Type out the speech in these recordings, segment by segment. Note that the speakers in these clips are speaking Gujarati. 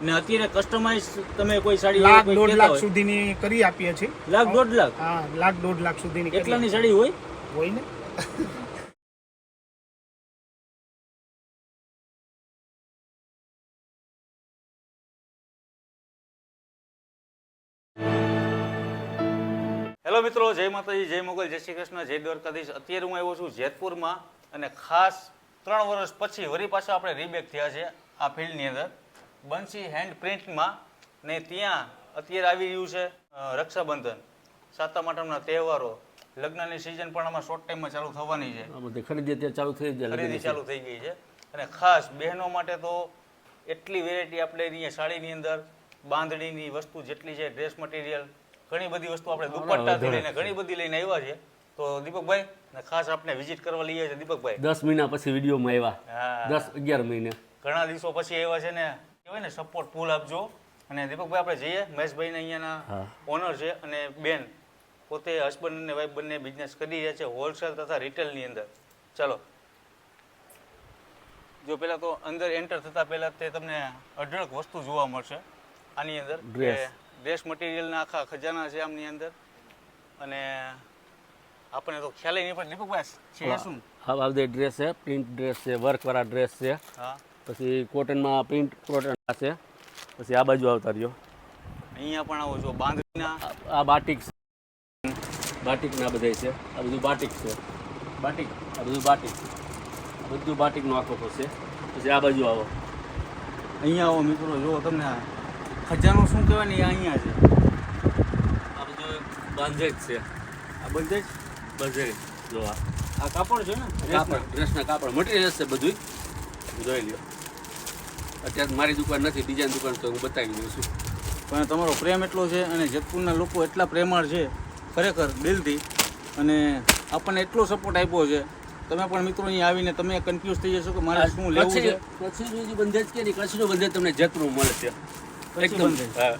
ને અત્યારે કસ્ટમાઇઝ તમે કોઈ સાડી લાખ દોઢ લાખ સુધીની કરી આપીએ છીએ. લાખ દોઢ લાખ? હા લાખ દોઢ લાખ સુધીની કેટલાની એટલાની સાડી હોય? હોય ને? હેલો મિત્રો જય માતાજી જય મોગલ જય શ્રી કૃષ્ણ જય દ્વારકાધીશ. અત્યારે હું આવ્યો છું જેતપુરમાં અને ખાસ ત્રણ વર્ષ પછી વળી પાછા આપણે રીબેક થયા છે આ ફિલ્ડની અંદર. બંસી હેન્ડ પ્રિન્ટમાં ને ત્યાં અત્યારે આવી રહ્યું છે રક્ષાબંધન. સાતમ આઠમના તહેવારો. લગ્નની સિઝન પણ આમાં શોર્ટ ટાઈમમાં ચાલુ થવાની છે. ખરીદી અત્યારે ચાલુ થઈ જાય ખરીદી ચાલુ થઈ ગઈ છે. અને ખાસ બહેનો માટે તો એટલી વેરાયટી આપણે અહીંયા સાડીની અંદર બાંધણીની વસ્તુ જેટલી છે ડ્રેસ મટીરિયલ ઘણી બધી વસ્તુ આપણે દુપટ્ટાથી લઈને ઘણી બધી લઈને આવ્યા છે. તો દીપકભાઈ ને ખાસ આપણે વિઝિટ કરવા લઈએ છીએ દીપકભાઈ. દસ મહિના પછી વિડીયોમાં આવ્યા. દસ અગિયાર મહિને. ઘણા દિવસો પછી આવ્યા છે ને કહેવાય ને સપોર્ટ ફૂલ આપજો. અને દીપકભાઈ આપણે જઈએ. મહેશભાઈને અહીંયાના ઓનર છે અને બેન પોતે હસબન્ડ અને વાઈફ બંને બિઝનેસ કરી રહ્યા છે હોલસેલ તથા રિટેલની અંદર. ચાલો. જો પહેલાં તો અંદર એન્ટર થતાં પહેલાં તે તમને અઢળક વસ્તુ જોવા મળશે. આની અંદર. ડ્રેસ મટીરિયલના આખા ખજાના છે આમની અંદર. અને આપણને તો ખ્યાલ નહીં પણ દીપકભાઈ છે શું? હા બધી ડ્રેસ છે પ્રિન્ટ ડ્રેસ છે વર્કવાળા ડ્રેસ છે. હા. પછી કોટનમાં પ્રિન્ટ કોટન છે પછી આ બાજુ આવતા રહ્યો. અહીંયા પણ આવો જો બાંધણીના? આ- બાટિક છે. બાટિકના બધા છે. આ બધું બાટિક છે. બાટિક? આ બધું બાટિક. બધું બાટિકનો આખો છે. પછી આ બાજુ આવો. અહીંયા આવો મિત્રો જો તમને ખજાનો શું કહેવાય ને અહીંયા છે. આ બધું બાંધેજ છે. આ બધે જ બાંધેજ. જો આ. આ કાપડ છે ને કાપડ ડ્રેસના? કાપડ. મટીરિયલ છે બધું જોઈ લ્યો. અત્યારે મારી દુકાન નથી બીજાની દુકાન તો હું બતાવી દઉં છું. પણ તમારો પ્રેમ એટલો છે અને જેતપુરના લોકો એટલા પ્રેમાળ છે ખરેખર દિલથી. અને આપણને એટલો સપોર્ટ આપ્યો છે. તમે પણ મિત્રો અહીંયા આવીને તમે કન્ફ્યુઝ થઈ જશો કે મારે શું લેવું છે. કચ્છનું જે બંધેજ કે નહીં કચ્છનું બંધેજ તમને જેતનું મળે છે. એકદમ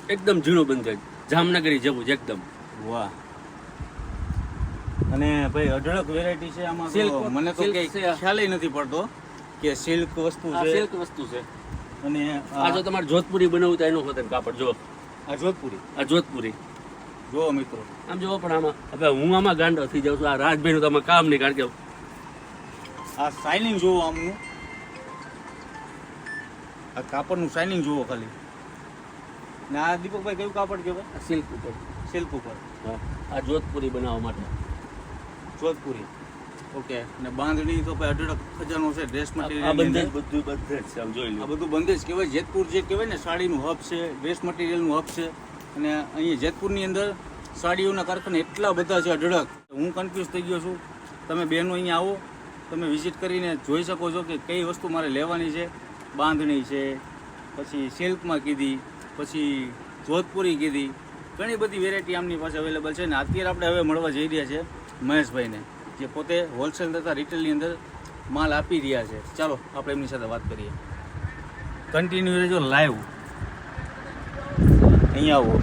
એકદમ ઝીણું બંધેજ. જામનગરી જેવું જ એકદમ. વાહ. અને ભાઈ અઢળક વેરાયટી છે આમાં મને તો છે. ખ્યાલ નથી પડતો કે સિલ્ક વસ્તુ છે. સિલ્ક વસ્તુ છે. અને આ જો તમારે જોધપુરી બનાવવું તો એનું હોતે કાપડ જો આ જોધપુરી? આ જોધપુરી. જો મિત્રો. આમ જોવો પણ આમાં. હવે હું આમાં ગાંડો થઈ જાઉં છું. આ રાજભાઈનું તો આમાં કામ નહીં કારણ કે આ શાઇનિંગ જુઓ આમનું આ કાપડનું શાઇનિંગ જુઓ ખાલી. ને આ દીપકભાઈ કયું કાપડ કહેવાય? સિલ્ક ઉપર. સિલ્ક ઉપર. હા, આ જોધપુરી બનાવવા માટે. જોધપુરી. ઓકે અને બાંધણી તો ભાઈ અઢળક ખજાનો છે ડ્રેસ મટીરિયલ બધું બધું બંધેજ છે આમ જોઈ આ બધું બંધ જ કહેવાય જેતપુર જે કહેવાય ને સાડીનું હબ છે ડ્રેસ મટીરિયલનું હબ છે. અને અહીંયા જેતપુરની અંદર સાડીઓના કારખાના એટલા બધા છે અઢળક. હું કન્ફ્યુઝ થઈ ગયો છું. તમે બહેનો અહીંયા આવો તમે વિઝિટ કરીને જોઈ શકો છો કે કઈ વસ્તુ મારે લેવાની છે. બાંધણી છે પછી સિલ્કમાં કીધી પછી જોધપુરી કીધી. ઘણી બધી વેરાયટી આમની પાસે અવેલેબલ છે ને અત્યારે આપણે હવે મળવા જઈ રહ્યા છે મહેશભાઈને. જે પોતે હોલસેલ તથા રિટેલની અંદર માલ આપી રહ્યા છે. ચાલો, આપણે એમની સાથે વાત કરીએ. કન્ટિન્યુ રહેજો લાઈવ અહીંયા આવો.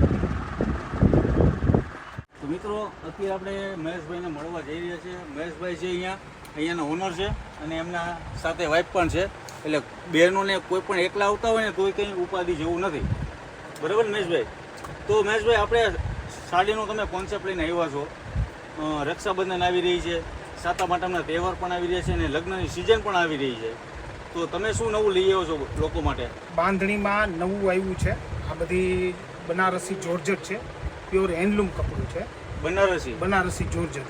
તો મિત્રો, અત્યારે આપણે મહેશભાઈને મળવા જઈ રહ્યા છીએ. મહેશભાઈ છે અહીંયા. અહીંયાના ઓનર છે અને એમના સાથે વાઈફ પણ છે. એટલે બહેનોને કોઈ પણ એકલા આવતા હોય ને તોય કંઈ ઉપાધિ જેવું નથી. બરાબર મહેશભાઈ? તો મહેશભાઈ, આપણે સાડીનો તમે કોન્સેપ્ટ લઈને આવ્યા છો. રક્ષાબંધન આવી રહી છે. સાતમ આઠમના તહેવાર પણ આવી રહ્યા છે અને લગ્નની સિઝન પણ આવી રહી છે. તો તમે શું નવું લઈ આવો છો લોકો માટે? બાંધણીમાં નવું આવ્યું છે. આ બધી બનારસી જોર્જટ છે. પ્યોર હેન્ડલૂમ કપડું છે. બનારસી? બનારસી જોર્જટ.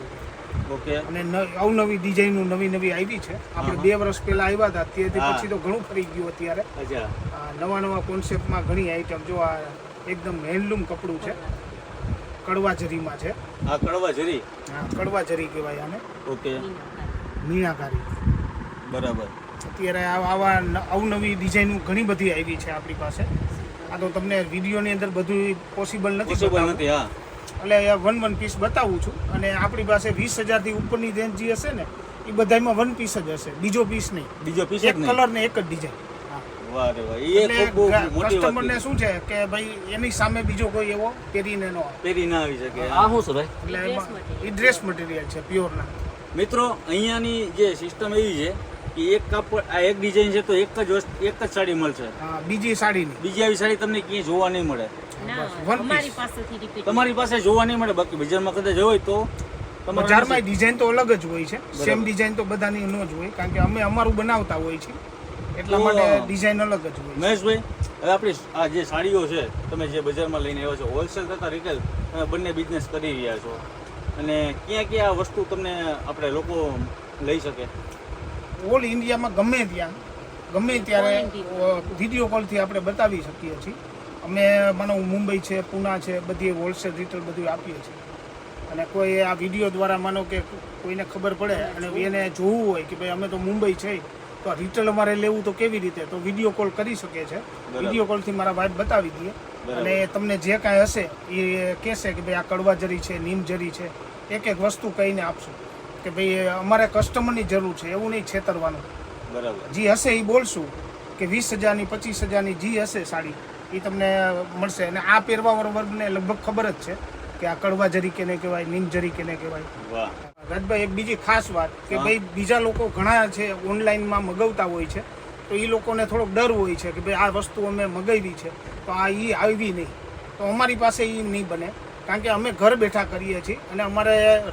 ઓકે. અને ન- અવનવી ડિઝાઇનો નવી નવી આવી છે. આપણે બે વર્ષ પહેલા આવ્યા હતા. ત્યારથી હા. પછી તો ઘણું ફરી ગયું અત્યારે. નવા નવા કોન્સેપ્ટમાં ઘણી આઈટમ જો આ એકદમ હેન્ડલૂમ કપડું છે. કડવા જરીમાં છે. આ કડવા જરી હા કડવાજરી કહેવાય આને. ઓકે. મીણાકારી. બરાબર. અત્યારે આવા અવનવી ડિઝાઇન ઘણી બધી આવી છે આપણી પાસે. આ તો તમને વિડીયોની અંદર બધું પોસિબલ નથી પોસિબલ નથી હા. એટલે વન વન પીસ બતાવું છું. અને આપણી પાસે વીસ હજારથી ઉપરની રેન્જ જે હશે ને એ બધામાં વન પીસ જ હશે. બીજો પીસ નહીં. બીજો પીસ એક કલર ને એક જ ડિઝાઇન વાહ રે એ ખૂબ બહુ મોટી વાત કસ્ટમરને શું છે કે ભાઈ એની સામે બીજો કોઈ એવો પહેરીને ન પહેરી ના આવી શકે આ શું છે ભાઈ? એટલે એ ડ્રેસ મટીરિયલ છે પ્યોરના મિત્રો અહીંયાની જે સિસ્ટમ એવી છે કે એક કાપડ આ એક ડિઝાઇન છે તો એક જ એક જ સાડી મળશે. બીજી સાડી બીજી આવી સાડી તમને ક્યાંય જોવા નહીં મળે. તમારી પાસે જોવા નહીં મળે બાકી બજારમાં કદાચ હોય તો તમારા બજારમાં ડિઝાઇન તો અલગ જ હોય છે. સેમ ડિઝાઇન તો બધાની ન જ હોય કારણ કે અમે અમારું બનાવતા હોય છે. એટલા માટે ડિઝાઇન અલગ જ હોય મહેશભાઈ હવે આપણી આ જે સાડીઓ છે તમે જે બજારમાં લઈને આવ્યા છો હોલસેલ તથા રિટેલ તમે બંને બિઝનેસ કરી રહ્યા છો. અને ક્યાં ક્યાં આ વસ્તુ તમને આપણે લોકો લઈ શકે? ઓલ ઇન્ડિયામાં ગમે ત્યાં ગમે ત્યારે વીડિયો કોલથી આપણે બતાવી શકીએ છીએ. અમે માનો મુંબઈ છે પુના છે બધી હોલસેલ રિટેલ બધું આપીએ છીએ. અને કોઈ આ વીડિયો દ્વારા માનો કે કોઈને ખબર પડે અને એને જોવું હોય કે ભાઈ અમે તો મુંબઈ છે. તો રિટેલ અમારે લેવું તો કેવી રીતે? તો વીડિયો કોલ કરી શકે છે. વીડિયો કોલથી મારા વાઇફ બતાવી દઈએ. અને તમને જે કાંઈ હશે એ કહેશે કે ભાઈ આ કડવા જરી છે નીમ જરી છે. એક એક વસ્તુ કહીને આપશું કે ભાઈ અમારે કસ્ટમરની જરૂર છે એવું નહીં છેતરવાનું. બરાબર. જે હશે એ બોલશું કે વીસ હજારની પચીસ હજારની જે હશે સાડી એ તમને મળશે. અને આ પહેરવા વર્ગને લગભગ ખબર જ છે. કે આ કડવા જરી કેને કહેવાય નીમ જરી કેને કહેવાય. વાહ. રાજભાઈ એક બીજી ખાસ વાત કે ભાઈ બીજા લોકો ઘણા છે ઓનલાઈનમાં મગાવતા હોય છે તો એ લોકોને થોડોક ડર હોય છે કે ભાઈ આ વસ્તુ અમે મગાવી છે તો આ એ આવી નહીં. તો અમારી પાસે એ નહીં બને. કારણ કે અમે ઘર બેઠા કરીએ છીએ અને અમારે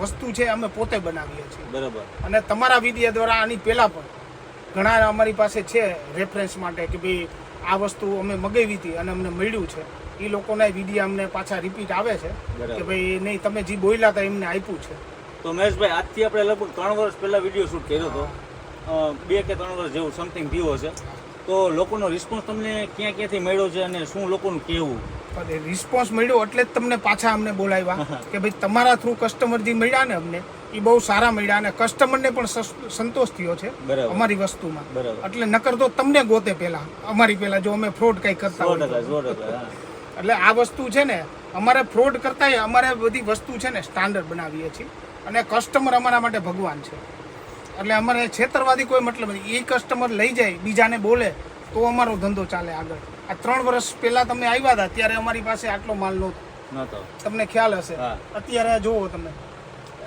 વસ્તુ છે અમે પોતે બનાવીએ છીએ. બરાબર. અને તમારા વિદ્યા દ્વારા આની પહેલાં પણ ઘણા અમારી પાસે છે રેફરન્સ માટે કે ભાઈ આ વસ્તુ અમે મગાવી હતી અને અમને મળ્યું છે. એ લોકોના વીડિયો અમને પાછા રિપીટ આવે છે. કે ભાઈ નહીં તમે જે બોલ્યા હતા એમને આપ્યું છે. તો મહેશભાઈ આજથી આપણે લગભગ ત્રણ વર્ષ પહેલાં વીડિયો શૂટ કર્યો હતો. બે કે ત્રણ વર્ષ જેવું સમથિંગ થયું હશે. તો લોકોનો રિસ્પોન્સ તમને ક્યાં ક્યાંથી મળ્યો છે અને શું લોકોનું કહેવું? રિસ્પોન્સ મળ્યો એટલે જ તમને પાછા અમને બોલાવ્યા કે ભાઈ તમારા થ્રુ કસ્ટમર જે મળ્યા ને અમને એ બહુ સારા મળ્યા અને કસ્ટમરને પણ સંતોષ થયો છે. અમારી વસ્તુમાં. એટલે નકર તો તમને ગોતે પહેલા. અમારી પહેલા જો અમે ફ્રોડ કઈ કરતા એટલે આ વસ્તુ છે ને અમારે ફ્રોડ કરતાંય અમારે બધી વસ્તુ છે ને સ્ટાન્ડર્ડ બનાવીએ છીએ. અને કસ્ટમર અમારા માટે ભગવાન છે. એટલે અમારે છેતરવાદી કોઈ મતલબ નથી. એ કસ્ટમર લઈ જાય બીજાને બોલે તો અમારો ધંધો ચાલે આગળ. આ ત્રણ વર્ષ પહેલા તમે આવ્યા હતા ત્યારે અમારી પાસે આટલો માલ નહોતો. નહોતો. તમને ખ્યાલ હશે. અત્યારે જોવો તમે.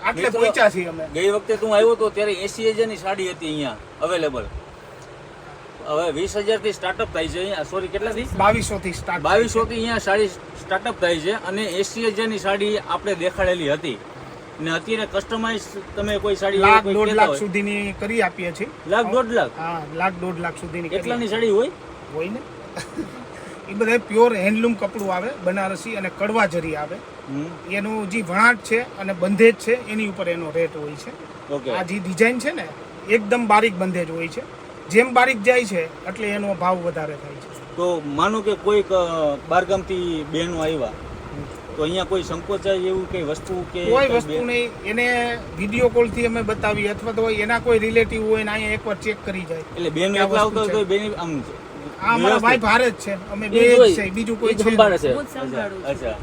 આટલે પહોંચ્યા છીએ અમે. ગઈ વખતે તું આવ્યો તો ત્યારે એસી હજારની સાડી હતી અહીંયા અવેલેબલ હવે વીસ હજારથી સ્ટાર્ટઅપ થાય છે અહીંયા. સોરી કેટલાથી બાવીસો થી સ્ટાર્ટ બાવીસો થી અહીંયા સાડી સ્ટાર્ટઅપ થાય છે અને એસી હજારની સાડી આપણે દેખાડેલી હતી. ને અત્યારે કસ્ટમાઇઝ તમે કોઈ સાડી લાખ દોઢ લાખ સુધીની કરી આપીએ છીએ. લાખ દોઢ લાખ? હા લાખ દોઢ લાખ સુધીની કેટલાની સાડી હોય? હોય ને? એ બધા પ્યોર હેન્ડલૂમ કપડું આવે બનારસી અને કડવા જરી આવે એનું જે વણાટ છે અને બંધેજ છે એની ઉપર એનો રેટ હોય છે. આ જે ડિઝાઇન છે ને એકદમ બારીક બંધેજ હોય છે. જેમ બારીક જાય છે એટલે એનો ભાવ વધારે થાય છે. તો માનો કે કોઈક બારગામથી બહેનો આવ્યા તો અહીંયા કોઈ સંકોચાય એવું કઈ વસ્તુ કે કોઈ વસ્તુ નહીં એને વીડિયો કોલથી અમે બતાવીએ અથવા તો એના કોઈ રિલેટિવ હોય ને અહીંયા એકવાર ચેક કરી જાય એટલે બેન એકલા આવતો તો બેન આમ આ અમારા ભાઈ ભારે જ છે. અમે બે જ છે બીજું કોઈ છે સંભાળે છે. અચ્છા.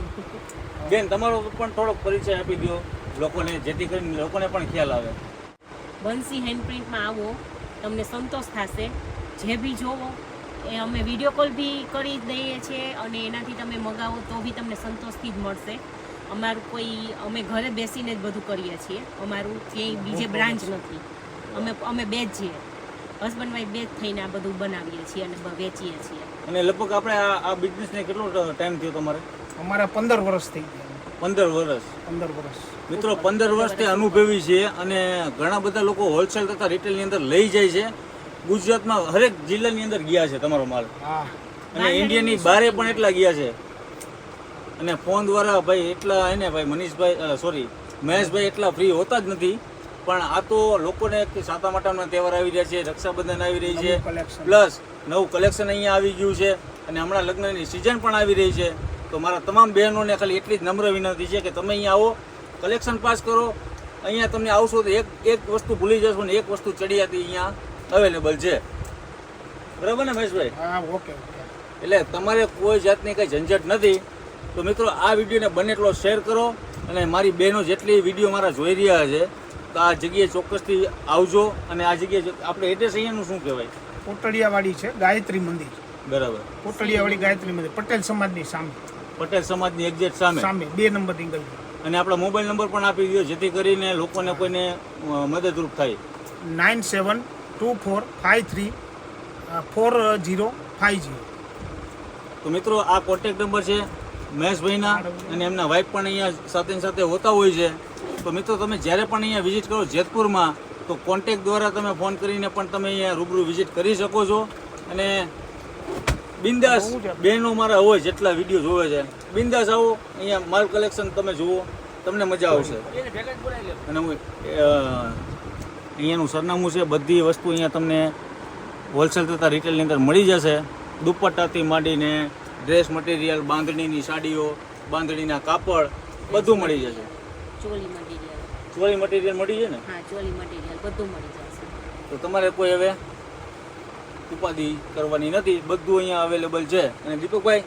બેન તમારો પણ થોડોક પરિચય આપી દો લોકોને જેથી કરીને લોકોને પણ ખ્યાલ આવે. બંસી હેન્ડપ્રિન્ટમાં આવો. તમને સંતોષ થશે. જે બી જોવો એ અમે વીડિયો કોલ બી કરી દઈએ છીએ અને એનાથી તમે મગાવો તો બી તમને સંતોષથી જ મળશે. અમારું કોઈ અમે ઘરે બેસીને જ બધું કરીએ છીએ. અમારું ક્યાંય બીજે બ્રાન્ચ નથી. અમે અમે બે જ છીએ. હસબન્ડ વાઈફ બે જ થઈને આ બધું બનાવીએ છીએ અને વેચીએ છીએ. અને લગભગ આપણે આ આ બિઝનેસને કેટલો ટાઈમ થયો તમારે? અમારા પંદર વર્ષ થઈ ગયા. પંદર વર્ષ પંદર વર્ષ મિત્રો પંદર વર્ષથી અનુભવી છે અને ઘણા બધા લોકો હોલસેલ તથા રિટેલની અંદર લઈ જાય છે. ગુજરાતમાં હરેક જિલ્લાની અંદર ગયા છે તમારો માલ. અને ઇન્ડિયાની બારે પણ એટલા ગયા છે. અને ફોન દ્વારા ભાઈ એટલા એને ભાઈ મનીષભાઈ સોરી મહેશભાઈ એટલા ફ્રી હોતા જ નથી. પણ આ તો લોકોને સાતા આઠમના તહેવાર આવી રહ્યા છે રક્ષાબંધન આવી રહી છે. પ્લસ નવું કલેક્શન અહીંયા આવી ગયું છે અને હમણાં લગ્નની સિઝન પણ આવી રહી છે. તો મારા તમામ બહેનોને ખાલી એટલી જ નમ્ર વિનંતી છે કે તમે અહીંયા આવો. કલેક્શન પાસ કરો. અહીંયા તમને આવશો તો એક એક વસ્તુ ભૂલી જશો ને એક વસ્તુ ચડિયાતી અહીંયા અવેલેબલ છે. બરાબર ને મહેશભાઈ? હા ઓકે એટલે તમારે કોઈ જાતની કંઈ ઝંઝટ નથી. તો મિત્રો આ વિડીયોને બને એટલો શેર કરો અને મારી બહેનો જેટલી વીડિયો મારા જોઈ રહ્યા છે તો આ જગ્યાએ ચોક્કસથી આવજો અને આ જગ્યાએ આપણે એડ્રેસ અહીંયાનું શું કહેવાય? કોટડિયાવાડી છે ગાયત્રી મંદિર. બરાબર. કોટડિયાવાડી ગાયત્રી મંદિર પટેલ સમાજની સામે. પટેલ સમાજની એક્ઝેક્ટ સામે. સામે બે નંબરની ગલી અને આપણા મોબાઈલ નંબર પણ આપી દો જેથી કરીને લોકોને કોઈને મદદરૂપ થાય. Nine seven two four five three four zero five zero તો મિત્રો આ કોન્ટેક્ટ નંબર છે મહેશભાઈના અને એમના વાઈફ પણ અહીંયા સાથે સાથે હોતા હોય છે. તો મિત્રો તમે જ્યારે પણ અહીંયા વિઝિટ કરો જેતપુરમાં તો કોન્ટેક દ્વારા તમે ફોન કરીને પણ તમે અહીંયા રૂબરૂ વિઝિટ કરી શકો છો. અને બિંદાસ બહેનો મારા હોય જેટલા વીડિયો જોવે છે. બિંદાસ આવો અહીંયા માલ કલેક્શન તમે જુઓ તમને મજા આવશે. અને હું અહીંયાનું સરનામું છે બધી વસ્તુ અહીંયા તમને હોલસેલ તથા રિટેલની અંદર મળી જશે. દુપટ્ટાથી માંડીને ડ્રેસ મટીરિયલ બાંધણીની સાડીઓ બાંધણીના કાપડ બધું મળી જશે. ચોલી મટીરિયલ ચોરી મટીરિયલ મળી છે ને? હા ચોલી મટીરિયલ બધું મળી જશે. તો તમારે કોઈ હવે ઉપાધિ કરવાની નથી. બધું અહીંયા અવેલેબલ છે. અને દીપકભાઈ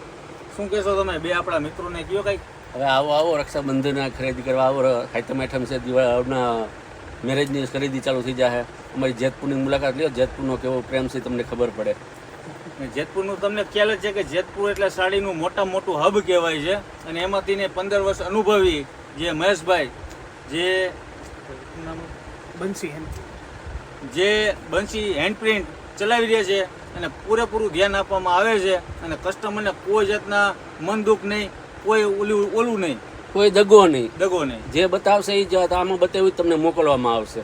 શું કહેશો તમે? બે આપણા મિત્રોને કયો કંઈક? હવે આવો આવો રક્ષાબંધનના ખરીદી કરવા આવો. હાઈતમ આઈટમ છે દિવાળીના મેરેજની ખરીદી ચાલુ થઈ જાય અમારી જેતપુરની મુલાકાત લ્યો. જેતપુરનો કેવો પ્રેમ છે તમને ખબર પડે. જેતપુરનું તમને ખ્યાલ જ છે કે જેતપુર એટલે સાડીનું મોટા મોટું હબ કહેવાય છે. અને એમાંથી ને પંદર વર્ષ અનુભવી જે મહેશભાઈ જે? બંસી જે બંસી હેન્ડપ્રિન્ટ ચલાવી રહ્યા છે અને પૂરેપૂરું ધ્યાન આપવામાં આવે છે અને કસ્ટમરને કોઈ જાતના મન દુઃખ નહીં કોઈ ઓલું ઓલું નહીં. કોઈ દગો નહીં. દગો નહીં. જે બતાવશે એ જ આમાં બતાવ્યું તમને મોકલવામાં આવશે.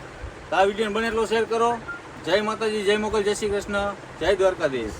તો આ વીડિયો બને એટલો શેર કરો. જય માતાજી જય મોકલ જય શ્રી કૃષ્ણ જય દ્વારકાધીશ.